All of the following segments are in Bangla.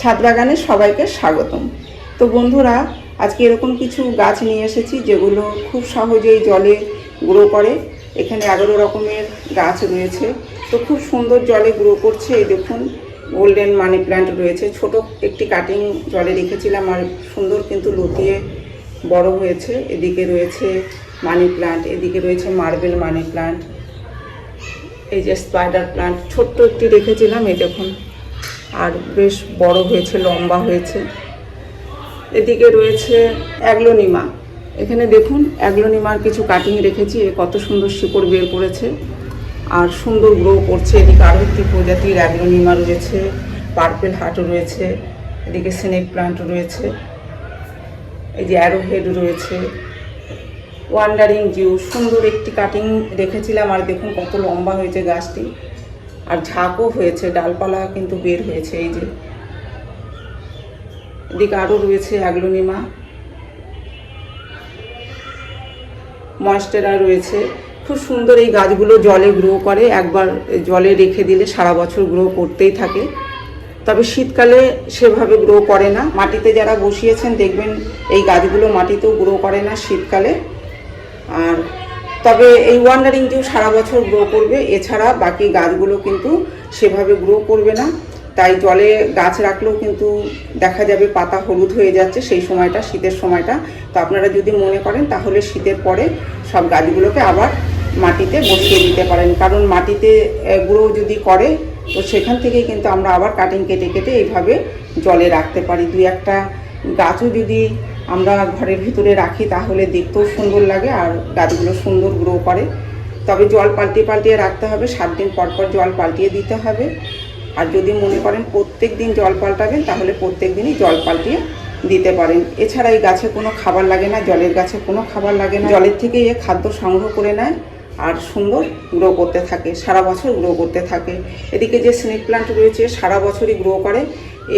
ছাদ বাগানে সবাইকে স্বাগতম। তো বন্ধুরা, আজকে এরকম কিছু গাছ নিয়ে এসেছি যেগুলো খুব সহজেই জলে গ্রো করে। এখানে এগারো রকমের গাছ রয়েছে। তো খুব সুন্দর জলে গ্রো করছে। এই দেখুন গোল্ডেন মানি প্ল্যান্ট রয়েছে। ছোট একটি কাটিং জলে রেখেছিলাম আর সুন্দর কিন্তু লতিয়ে বড় হয়েছে। এদিকে রয়েছে মানি প্ল্যান্ট এদিকে রয়েছে মার্বেল মানি প্ল্যান্ট এই যে স্পাইডার প্ল্যান্ট ছোট্ট একটি রেখেছিলাম, এই দেখুন। আর বেশ বড় হয়েছে, লম্বা হয়েছে। এদিকে রয়েছে অ্যাগ্লোনিমা। এখানে দেখুন, অ্যাগ্লোনিমার কিছু কাটিং রেখেছি, এ কত সুন্দর শিকড় বের করেছে। আর সুন্দর গ্রো করছে, এদিকে আরও একটি প্রজাতির অ্যাগ্লোনিমা রয়েছে পার্পেল হাটও রয়েছে, এদিকে স্নেক প্লান্ট রয়েছে, এই যে অ্যারো হেড রয়েছে। ওয়ান্ডারিং জিউ সুন্দর একটি কাটিং রেখেছিলাম, আর দেখুন কত লম্বা হয়েছে গাছটি। আর ঝাঁকও হয়েছে, ডালপালা কিন্তু বের হয়েছে, এই যে। এদিকে আরও রয়েছে অ্যাগ্লোনিমা ময়েস্টেরা রয়েছে। খুব সুন্দর এই গাছগুলো জলে গ্রো করে, একবার জলে রেখে দিলে সারা বছর গ্রো করতেই থাকে। তবে শীতকালে সেভাবে গ্রো করে না। মাটিতে যারা বসিয়েছেন, দেখবেন এই গাছগুলো মাটিতেও গ্রো করে না শীতকালে। আর তবে এই ওয়ান্ডারিং ডিউ সারা বছর গ্রো করবে, এছাড়া বাকি গাছগুলো কিন্তু সেভাবে গ্রো করবে না। তাই জলে গাছ রাখলেও কিন্তু দেখা যাবে পাতা হলুদ হয়ে যাচ্ছে সেই সময়টা, শীতের সময়টা। তো আপনারা যদি মনে করেন তাহলে শীতের পরে সব গাছগুলোকে আবার মাটিতে বসিয়ে দিতে পারেন। কারণ মাটিতে গ্রো যদি করে, তো সেখান থেকেই কিন্তু আমরা আবার কাটিং কেটে কেটে এইভাবে জলে রাখতে পারি। দুই একটা গাছও যদি আমরা ঘরের ভিতরে রাখি তাহলে দেখতেও সুন্দর লাগে আর গাছগুলো সুন্দর গ্রো করে। তবে জল পাল্টিয়ে পাল্টিয়ে রাখতে হবে, সাত দিন পর পর জল পাল্টিয়ে দিতে হবে। আর যদি মনে করেন প্রত্যেক দিন জল পাল্টাবেন, তাহলে প্রত্যেক দিনই জল পাল্টিয়ে দিতে পারেন। এছাড়া এই গাছে কোনো খাবার লাগে না, জলের গাছে কোনো খাবার লাগে না। জলের থেকে এ খাদ্য সংগ্রহ করে নেয় আর সুন্দর গ্রো করতে থাকে, সারা বছর গ্রো করতে থাকে। এদিকে যে স্নেক প্লান্ট রয়েছে, সারা বছরই গ্রো করে।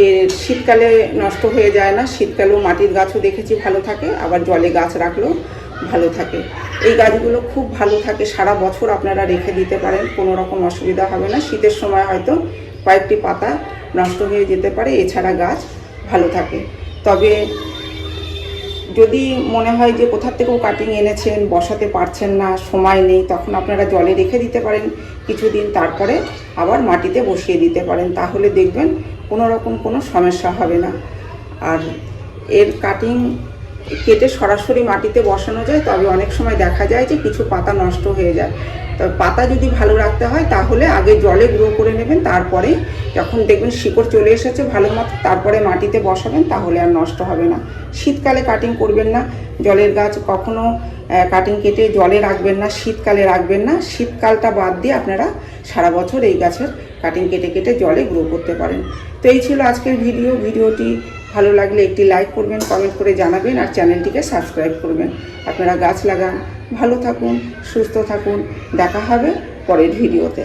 এ শীতকালে নষ্ট হয়ে যায় না, শীতকালেও মাটির গাছও দেখেছি ভালো থাকে, আবার জলে গাছ রাখলেও ভালো থাকে। এই গাছগুলো খুব ভালো থাকে, সারা বছর আপনারা রেখে দিতে পারেন, কোনো রকম অসুবিধা হবে না। শীতের সময় হয়তো কয়েকটি পাতা নষ্ট হয়ে যেতে পারে, এছাড়া গাছ ভালো থাকে। তবে যদি মনে হয় যে কোথার থেকেও কাটিং এনেছেন, বসাতে পারছেন না, সময় নেই, তখন আপনারা জলে রেখে দিতে পারেন। কিছুদিন তারপরে আবার মাটিতে বসিয়ে দিতে পারেন। তাহলে দেখবেন কোনো রকম কোনো সমস্যা হবে না। আর এর কাটিং কেটে সরাসরি মাটিতে বসানো যায়, তবে অনেক সময় দেখা যায় যে কিছু পাতা নষ্ট হয়ে যায়। তবে পাতা যদি ভালো রাখতে হয়, তাহলে আগে জলে গ্রো করে নেবেন তারপরে যখন দেখবেন শিকড় চলে এসেছে ভালো মতো তারপরে মাটিতে বসাবেন, তাহলে আর নষ্ট হবে না। শীতকালে কাটিং করবেন না, জলের গাছ কখনো কাটিং কেটে জলে রাখবেন না, শীতকালে রাখবেন না। শীতকালটা বাদ দিয়ে আপনারা সারা বছর এই গাছের কাটিং কেটে কেটে জলে গ্রো করতে পারেন। তো এই ছিল আজকের ভিডিও ভিডিওটি ভালো লাগলে একটি লাইক করবেন কমেন্ট করে জানাবেন আর চ্যানেলটিকে সাবস্ক্রাইব করবেন। আপনারা গাছ লাগান, ভালো থাকুন, সুস্থ থাকুন। দেখা হবে পরের ভিডিওতে